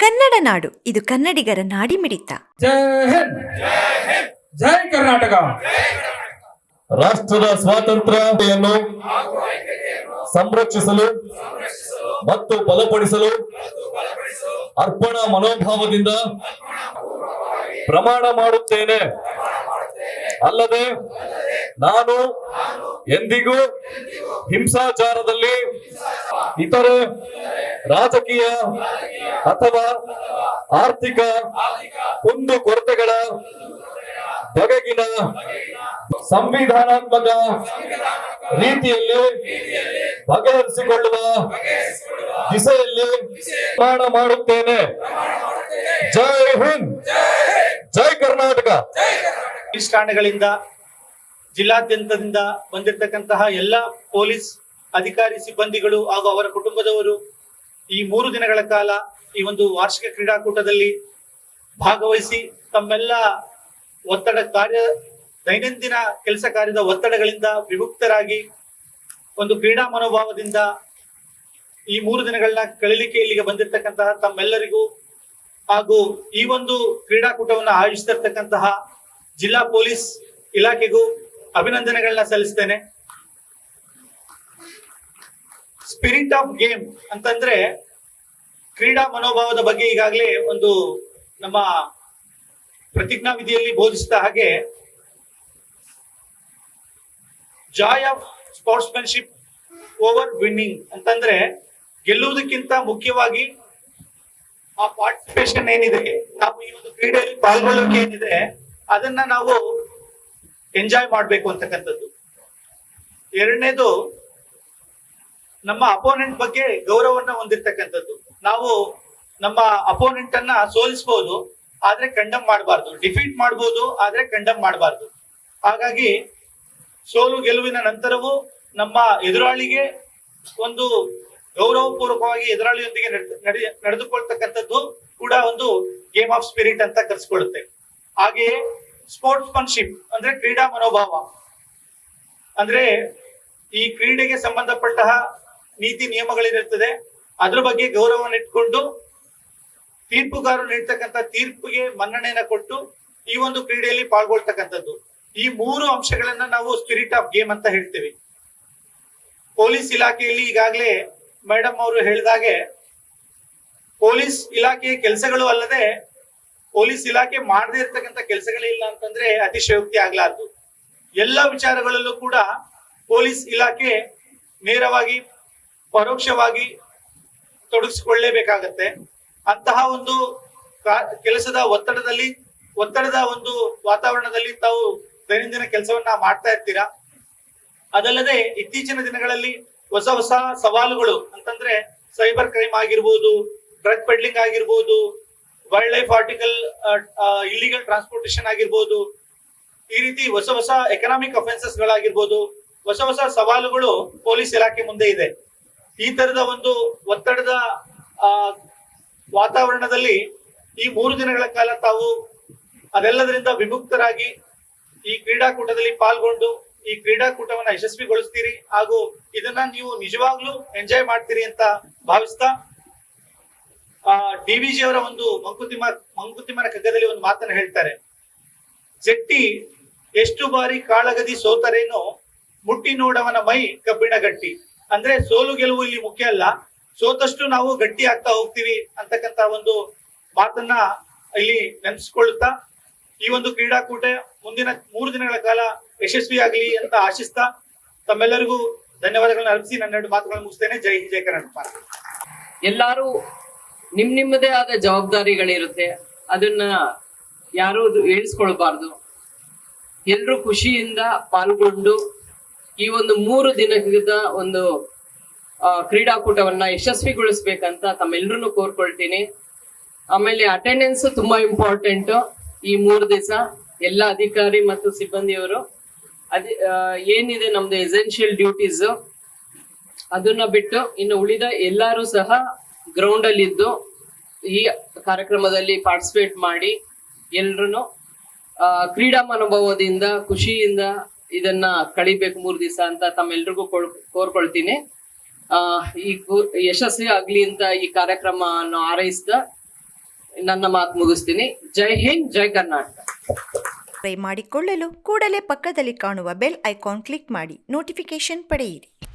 ಕನ್ನಡ ನಾಡು ಇದು ಕನ್ನಡಿಗರ ನಾಡಿಮಿಡಿತ. ಜೈ ಹಿಂದ್. ಜೈ ಕರ್ನಾಟಕ. ರಾಷ್ಟ್ರದ ಸ್ವಾತಂತ್ರ್ಯತೆಯನ್ನು ಸಂರಕ್ಷಿಸಲು ಮತ್ತು ಬಲಪಡಿಸಲು ಅರ್ಪಣಾ ಮನೋಭಾವದಿಂದ ಪ್ರಮಾಣ ಮಾಡುತ್ತೇನೆ. ಅಲ್ಲದೆ ನಾನು ಎಂದಿಗೂ ಹಿಂಸಾಚಾರದಲ್ಲಿ ಇತರೆ ರಾಜಕೀಯ ಅಥವಾ ಆರ್ಥಿಕ ಕುಂದು ಕೊರತೆಗಳ ಬಗೆಗಿನ ಸಂವಿಧಾನಾತ್ಮಕ ರೀತಿಯಲ್ಲಿ ಬಗೆಹರಿಸಿಕೊಳ್ಳುವ ದಿಸೆಯಲ್ಲಿ ಪ್ರಯಾಣ ಮಾಡುತ್ತೇನೆ. ಜೈ ಹಿಂದ್. ಜೈ ಕರ್ನಾಟಕ. ಪೊಲೀಸ್ ಠಾಣೆಗಳಿಂದ ಜಿಲ್ಲಾದ್ಯಂತದಿಂದ ಬಂದಿರತಕ್ಕಂತಹ ಎಲ್ಲ ಪೊಲೀಸ್ ಅಧಿಕಾರಿ ಸಿಬ್ಬಂದಿಗಳು ಹಾಗೂ ಅವರ ಕುಟುಂಬದವರು ಈ ಮೂರು ದಿನಗಳ ಕಾಲ ಈ ಒಂದು ವಾರ್ಷಿಕ ಕ್ರೀಡಾಕೂಟದಲ್ಲಿ ಭಾಗವಹಿಸಿ ತಮ್ಮೆಲ್ಲ ಒತ್ತಡ ಕಾರ್ಯ, ದೈನಂದಿನ ಕೆಲಸ ಕಾರ್ಯದ ಒತ್ತಡಗಳಿಂದ ವಿಮುಕ್ತರಾಗಿ ಒಂದು ಕ್ರೀಡಾ ಮನೋಭಾವದಿಂದ ಈ ಮೂರು ದಿನಗಳನ್ನ ಕಳೀಲಿಕ್ಕೆ ಇಲ್ಲಿಗೆ ಬಂದಿರತಕ್ಕಂತಹ ತಮ್ಮೆಲ್ಲರಿಗೂ ಹಾಗೂ ಈ ಒಂದು ಕ್ರೀಡಾಕೂಟವನ್ನು ಆಯೋಜಿಸಿರ್ತಕ್ಕಂತಹ ಜಿಲ್ಲಾ ಪೊಲೀಸ್ ಇಲಾಖೆಗೂ ಅಭಿನಂದನೆಗಳನ್ನ ಸಲ್ಲಿಸ್ತೇನೆ. ಸ್ಪಿರಿಟ್ ಆಫ್ ಗೇಮ್ ಅಂತಂದ್ರೆ ಕ್ರೀಡಾ ಮನೋಭಾವದ ಬಗ್ಗೆ ಈಗಾಗಲೇ ಒಂದು ನಮ್ಮ ಪ್ರತಿಜ್ಞಾ ವಿಧಿಯಲ್ಲಿ ಬೋಧಿಸಿದ ಹಾಗೆ joy of sportsmanship over winning ಅಂತಂದ್ರೆ ಗೆಲ್ಲುವುದಕ್ಕಿಂತ ಮುಖ್ಯವಾಗಿ ಆ ಪಾರ್ಟಿಸಿಪೇಷನ್ ಏನಿದೆ, ನಾವು ಈ ಒಂದು ಕ್ರೀಡೆಯಲ್ಲಿ ಪಾಲ್ಗೊಳ್ಳೋಕೆ ಏನಿದೆ ಅದನ್ನ ನಾವು ಎಂಜಾಯ್ ಮಾಡಬೇಕು ಅಂತಕ್ಕಂಥದ್ದು. ಎರಡನೇದು ನಮ್ಮ ಅಪೋನೆಂಟ್ ಬಗ್ಗೆ ಗೌರವವನ್ನ ಹೊಂದಿರ್ತಕ್ಕಂಥದ್ದು. ನಾವು ನಮ್ಮ ಅಪೋನೆಂಟ್ ಅನ್ನ ಸೋಲಿಸಬಹುದು ಆದ್ರೆ ಕಂಡಮ್ ಮಾಡಬಾರ್ದು. ಡಿಫೀಟ್ ಮಾಡಬಹುದು ಆದ್ರೆ ಕಂಡಮ್ ಮಾಡಬಾರ್ದು. ಹಾಗಾಗಿ ಸೋಲು ಗೆಲುವಿನ ನಂತರವೂ ನಮ್ಮ ಎದುರಾಳಿಗೆ ಒಂದು ಗೌರವಪೂರ್ವಕವಾಗಿ ಎದುರಾಳಿಯೊಂದಿಗೆ ನಡೆದು- ನಡೆ- ನಡೆದುಕೊಳ್ತಕ್ಕಂಥದ್ದು ಕೂಡ ಒಂದು ಗೇಮ್ ಆಫ್ ಸ್ಪಿರಿಟ್ ಅಂತ ಕರೆಸ್ಕೊಳ್ಳುತ್ತೆ ಹಾಗೆಯೇ ಸ್ಪೋರ್ಟ್ಸ್ಮನ್ಶಿಪ್ ಅಂದ್ರೆ ಕ್ರೀಡಾ ಮನೋಭಾವ. ಅಂದ್ರೆ ಈ ಕ್ರೀಡೆಗೆ ಸಂಬಂಧಪಟ್ಟ ನೀತಿ ನಿಯಮಗಳೇನಿರ್ತದೆ ಅದ್ರ ಬಗ್ಗೆ ಗೌರವವನ್ನು ಇಟ್ಕೊಂಡು ತೀರ್ಪುಗಾರರು ನೀಡ್ತಕ್ಕಂಥ ತೀರ್ಪಿಗೆ ಮನ್ನಣೆಯನ್ನ ಕೊಟ್ಟು ಈ ಒಂದು ಕ್ರೀಡೆಯಲ್ಲಿ ಪಾಲ್ಗೊಳ್ತಕ್ಕಂಥದ್ದು. ಈ ಮೂರು ಅಂಶಗಳನ್ನ ನಾವು ಸ್ಪಿರಿಟ್ ಆಫ್ ಗೇಮ್ ಅಂತ ಹೇಳ್ತೇವೆ. ಪೊಲೀಸ್ ಇಲಾಖೆಯಲ್ಲಿ ಈಗಾಗಲೇ ಮೇಡಮ್ ಅವರು ಹೇಳಿದಾಗೆ ಪೊಲೀಸ್ ಇಲಾಖೆಯ ಕೆಲಸಗಳು ಅಲ್ಲದೆ ಪೊಲೀಸ್ ಇಲಾಖೆ ಮಾಡದೇ ಇರ್ತಕ್ಕಂಥ ಕೆಲಸಗಳೇ ಇಲ್ಲ ಅಂತಂದ್ರೆ ಅತಿಶಯೋಕ್ತಿ ಆಗ್ಲಾರ್ದು. ಎಲ್ಲ ವಿಚಾರಗಳಲ್ಲೂ ಕೂಡ ಪೊಲೀಸ್ ಇಲಾಖೆ ನೇರವಾಗಿ, ಪರೋಕ್ಷವಾಗಿ ತೊಡಗಿಸಿಕೊಳ್ಳಲೇಬೇಕಾಗತ್ತೆ ಅಂತಹ ಒಂದು ಕೆಲಸದ ಒತ್ತಡದಲ್ಲಿ, ಒತ್ತಡದ ಒಂದು ವಾತಾವರಣದಲ್ಲಿ ತಾವು ದೈನಂದಿನ ಕೆಲಸವನ್ನ ಮಾಡ್ತಾ ಇರ್ತೀರಾ? ಅದಲ್ಲದೆ ಇತ್ತೀಚಿನ ದಿನಗಳಲ್ಲಿ ಹೊಸ ಹೊಸ ಸವಾಲುಗಳು ಅಂತಂದ್ರೆ ಸೈಬರ್ ಕ್ರೈಮ್ ಆಗಿರ್ಬೋದು, ಡ್ರಗ್ ಪೆಡ್ಲಿಂಗ್ ಆಗಿರ್ಬೋದು wild life article illegal transportation ಆಗಿರ್ಬೋದು, ಈ ರೀತಿ ಹೊಸ ಹೊಸ ಎಕನಾಮಿಕ್ ಅಫೆನ್ಸಸ್ ಗಳಾಗಿರ್ಬೋದು, ಹೊಸ ಹೊಸ ಸವಾಲುಗಳು ಪೊಲೀಸ್ ಇಲಾಖೆ ಮುಂದೆ ಇದೆ. ಈ ತರದ ಒಂದು ಒತ್ತಡದ ವಾತಾವರಣದಲ್ಲಿ ಈ ಮೂರು ದಿನಗಳ ಕಾಲ ತಾವು ಅದೆಲ್ಲದರಿಂದ ವಿಮುಕ್ತರಾಗಿ ಈ ಕ್ರೀಡಾಕೂಟದಲ್ಲಿ ಪಾಲ್ಗೊಂಡು ಈ ಕ್ರೀಡಾಕೂಟವನ್ನ ಯಶಸ್ವಿಗೊಳಿಸ್ತೀರಿ ಹಾಗೂ ಇದನ್ನ ನೀವು ನಿಜವಾಗ್ಲೂ ಎಂಜಾಯ್ ಮಾಡ್ತೀರಿ ಅಂತ ಭಾವಿಸ್ತಾ ಡಿ ವಿ ಅವರ ಒಂದು ಮಂಕುತಿಮ್ಮ ಮಂಕುತಿಮ್ಮನ ಕಗ್ಗದಲ್ಲಿ ಒಂದು ಮಾತನ್ನ ಹೇಳ್ತಾರೆ. ಜಟ್ಟಿ ಎಷ್ಟು ಬಾರಿ ಕಾಳಗದಿ ಸೋತರೇನೋ ಮುಟ್ಟಿ ನೋಡವನ ಮೈ ಕಬ್ಬಿಣ ಗಟ್ಟಿ. ಅಂದ್ರೆ ಸೋಲು ಗೆಲುವು ಇಲ್ಲಿ ಮುಖ್ಯ ಅಲ್ಲ. ಸೋತಷ್ಟು ನಾವು ಗಟ್ಟಿ ಆಗ್ತಾ ಹೋಗ್ತೀವಿ ಅಂತಕ್ಕಂತ ಒಂದು ಮಾತನ್ನ ಇಲ್ಲಿ ನೆನೆಸ್ಕೊಳ್ತಾ ಈ ಒಂದು ಕ್ರೀಡಾಕೂಟ ಮುಂದಿನ ಮೂರು ದಿನಗಳ ಕಾಲ ಯಶಸ್ವಿಯಾಗಲಿ ಅಂತ ಆಶಿಸ್ತಾ ತಮ್ಮೆಲ್ಲರಿಗೂ ಧನ್ಯವಾದಗಳನ್ನ ಅರ್ಪಿಸಿ ನನ್ನೆರಡು ಮಾತುಗಳನ್ನು ಮುಗಿಸ್ತೇನೆ. ಜೈ ಜೈ ಕರ್ನಾಟಕ. ಎಲ್ಲಾರು ನಿಮ್ ನಿಮ್ಮದೇ ಆದ ಜವಾಬ್ದಾರಿಗಳಿರುತ್ತೆ. ಅದನ್ನ ಯಾರು ಹೇಳಿಸ್ಕೊಳ್ಬಾರ್ದು. ಎಲ್ರು ಖುಷಿಯಿಂದ ಪಾಲ್ಗೊಂಡು ಈ ಒಂದು ಮೂರು ದಿನದ ಒಂದು ಕ್ರೀಡಾಕೂಟವನ್ನ ಯಶಸ್ವಿಗೊಳಿಸ್ಬೇಕಂತ ತಮ್ಮೆಲ್ರನ್ನು ಕೋರ್ಕೊಳ್ತೀನಿ. ಆಮೇಲೆ ಅಟೆಂಡೆನ್ಸ್ ತುಂಬಾ ಇಂಪಾರ್ಟೆಂಟ್ ಈ ಮೂರು ದಿವಸ ಎಲ್ಲ ಅಧಿಕಾರಿ ಮತ್ತು ಸಿಬ್ಬಂದಿಯವರು ಅದೇ ಏನಿದೆ ನಮ್ದು ಎಸೆನ್ಷಿಯಲ್ ಡ್ಯೂಟೀಸ್ ಅದನ್ನ ಬಿಟ್ಟು ಇನ್ನು ಉಳಿದ ಎಲ್ಲರೂ ಸಹ ಗ್ರೌಂಡ್ ಅಲ್ಲಿ ಇದ್ದು ಈ ಕಾರ್ಯಕ್ರಮದಲ್ಲಿ ಪಾರ್ಟಿಸಿಪೇಟ್ ಮಾಡಿ ಎಲ್ರು ಕ್ರೀಡಾ ಮನೋಭಾವದಿಂದ ಖುಷಿಯಿಂದ ಇದನ್ನ ಕಳಿಬೇಕು ಮೂರು ದಿವಸ ಅಂತ ತಮ್ಮೆಲ್ರಿಗೂ ಕೊಳ್- ಕೋರ್ಕೊಳ್ತೀನಿ. ಆ, ಈ ಯಶಸ್ವಿ ಆಗ್ಲಿ ಅಂತ ಈ ಕಾರ್ಯಕ್ರಮವನ್ನು ಹಾರೈಸಿದ ನನ್ನ ಮಾತು ಮುಗಿಸ್ತೀನಿ. ಜೈ ಹಿಂದ್, ಜೈ ಕರ್ನಾಟಕ. ಮಾಡಿಕೊಳ್ಳಲು ಕೂಡಲೇ ಪಕ್ಕದಲ್ಲಿ ಕಾಣುವ ಬೆಲ್ ಐಕಾನ್ ಕ್ಲಿಕ್ ಮಾಡಿ ನೋಟಿಫಿಕೇಶನ್ ಪಡೆಯಿರಿ.